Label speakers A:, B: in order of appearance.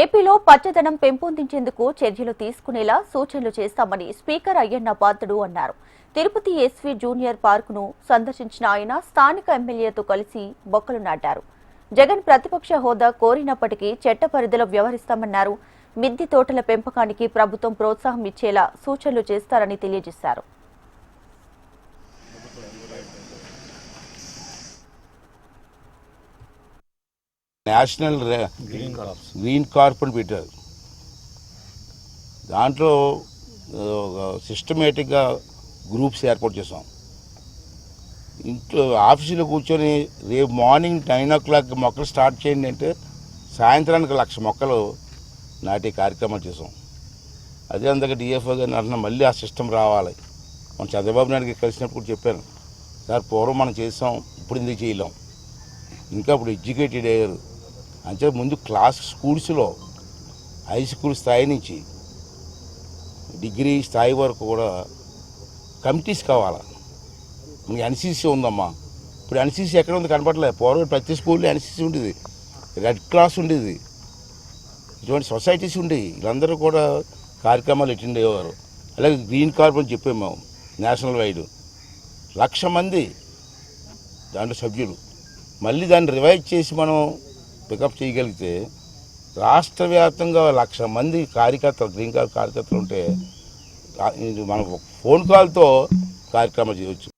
A: ఏపీలో పచ్చదనం పెంపొందించేందుకు చర్యలు తీసుకునేలా సూచనలు చేస్తామని స్పీకర్ అయ్యన్న పాత్రుడు అన్నారు. తిరుపతి ఎస్వీ జూనియర్ పార్కును సందర్శించిన ఆయన స్థానిక ఎమ్మెల్యేతో కలిసి బొక్కలు నాటారు. జగన్ ప్రతిపక్ష హోదా కోరినప్పటికీ చట్ట పరిధిలో వ్యవహరిస్తామన్నారు. మిద్ది తోటల పెంపకానికి ప్రభుత్వం ప్రోత్సాహం ఇచ్చేలా సూచనలు చేస్తారని తెలియజేశారు.
B: నేషనల్ గ్రీన్ కార్ప్ అని పెట్టారు. దాంట్లో సిస్టమేటిక్గా గ్రూప్స్ ఏర్పాటు చేసాం ఇంట్లో ఆఫీసులో కూర్చొని రేపు మార్నింగ్ నైన్ ఓ క్లాక్ మొక్కలు స్టార్ట్ చేయండి అంటే సాయంత్రానికి లక్ష మొక్కలు నాటే కార్యక్రమాలు చేసాం అదే అందుకే డిఎఫ్ఓ గారిని అంటున్నా మళ్ళీ ఆ సిస్టమ్ రావాలి. మన చంద్రబాబు నాయుడుకి కలిసినప్పుడు చెప్పాను. సార్ పూర్వం మనం చేసాం ఇప్పుడు ఎందుకు చేయలేం? ఇంకా ఇప్పుడు ఎడ్యుకేటెడ్ అయ్యారు. అంటే ముందు క్లాస్ స్కూల్స్లో హై స్కూల్ స్థాయి నుంచి డిగ్రీ స్థాయి వరకు కూడా కమిటీస్ కావాలా? మనకి ఎన్సీసీ ఉందమ్మా. ఇప్పుడు ఎన్సీసీ ఎక్కడ ఉంది కనపడలేదు పూర్వం ప్రతి స్కూల్లో ఎన్సీసీ ఉండేది. రెడ్ క్లాస్ ఉండేది. ఇటువంటి సొసైటీస్ ఉండేవి వీళ్ళందరూ కూడా కార్యక్రమాలు అటెండ్ అయ్యేవారు. అలాగే గ్రీన్ కార్ప్ అని చెప్పాము మేము నేషనల్ వైడ్. లక్ష మంది దాంట్లో సభ్యులు. మళ్ళీ దాన్ని రివైజ్ చేసి మనం పికప్ చేయగలిగితే రాష్ట్ర వ్యాప్తంగా లక్ష మంది కార్యకర్తలు గ్రీన్ కార్డ్ కార్యకర్తలు ఉంటే మనకు మనం ఫోన్ కాల్తో కార్యక్రమాలు చేయవచ్చు.